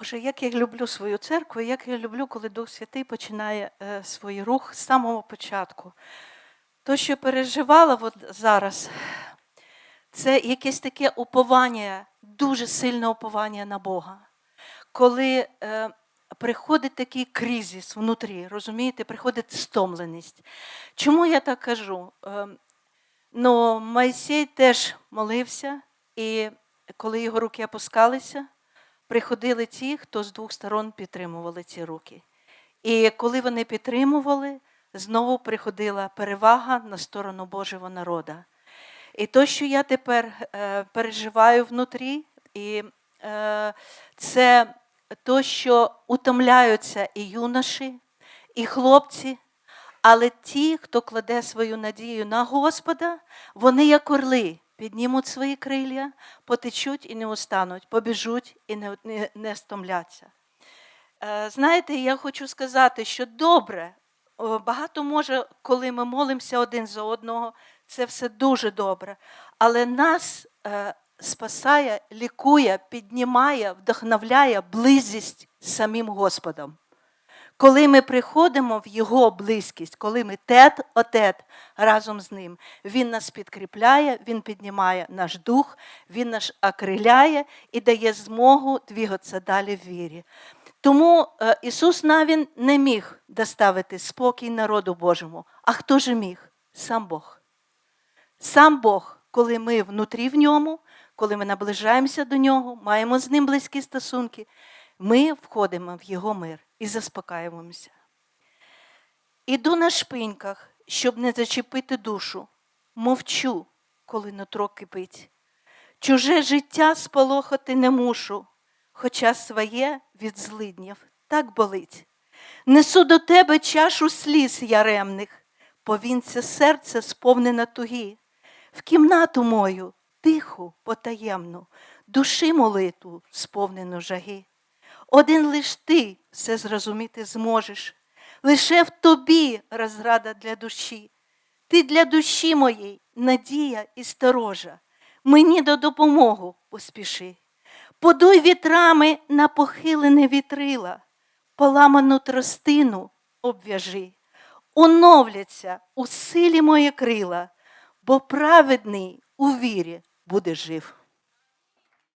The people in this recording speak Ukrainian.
Боже, як я люблю свою церкву, як я люблю, коли Дух Святий починає е, свій рух з самого початку. То, що переживала от зараз, це якесь таке уповання, дуже сильне уповання на Бога. Коли е, приходить такий кризис внутрі, розумієте, приходить стомленість. Чому я так кажу? Е, ну, Майсей теж молився, і коли його руки опускалися, приходили ті, хто з двох сторон підтримували ці руки. І коли вони підтримували, знову приходила перевага на сторону Божого народу. І то, що я тепер е, переживаю внутрі, і е, це то, що утомляються і юноші, і хлопці, але ті, хто кладе свою надію на Господа, вони як орли, піднімуть свої крилля, потечуть і не устануть, побіжуть і не, не, не стомляться. Е, Знаєте, я хочу сказати, що добре, багато може, коли ми молимося один за одного, це все дуже добре. Але нас е, спасає, лікує, піднімає, вдохновляє близькість з самим Господом. Коли ми приходимо в Його близькість, коли ми тет отет разом з ним, Він нас підкріпляє, Він піднімає наш дух, Він нас окриляє і дає змогу двігатися далі в вірі. Тому е, Ісус навіть не міг доставити спокій народу Божому. А хто ж міг? Сам Бог. Сам Бог, коли ми внутрі в ньому, коли ми наближаємося до нього, маємо з ним близькі стосунки, ми входимо в Його мир і заспокаюємося. Іду на шпиньках, щоб не зачепити душу. Мовчу, коли нутро кипить. Чуже життя сполохати не мушу, хоча своє від злиднів так болить. Несу до тебе чашу сліз яремних, повінця серце сповнена туги. В кімнату мою тиху, потаємну, душі молитву сповнену жаги. Один лиш ти все зрозуміти зможеш, лише в тобі розрада для душі. Ти для душі моєї надія і сторожа, мені до допомогу поспіши. Подуй вітрами на похилене вітрила, поламану тростину обв'яжи, оновляться у силі мої крила, бо праведний у вірі буде жив.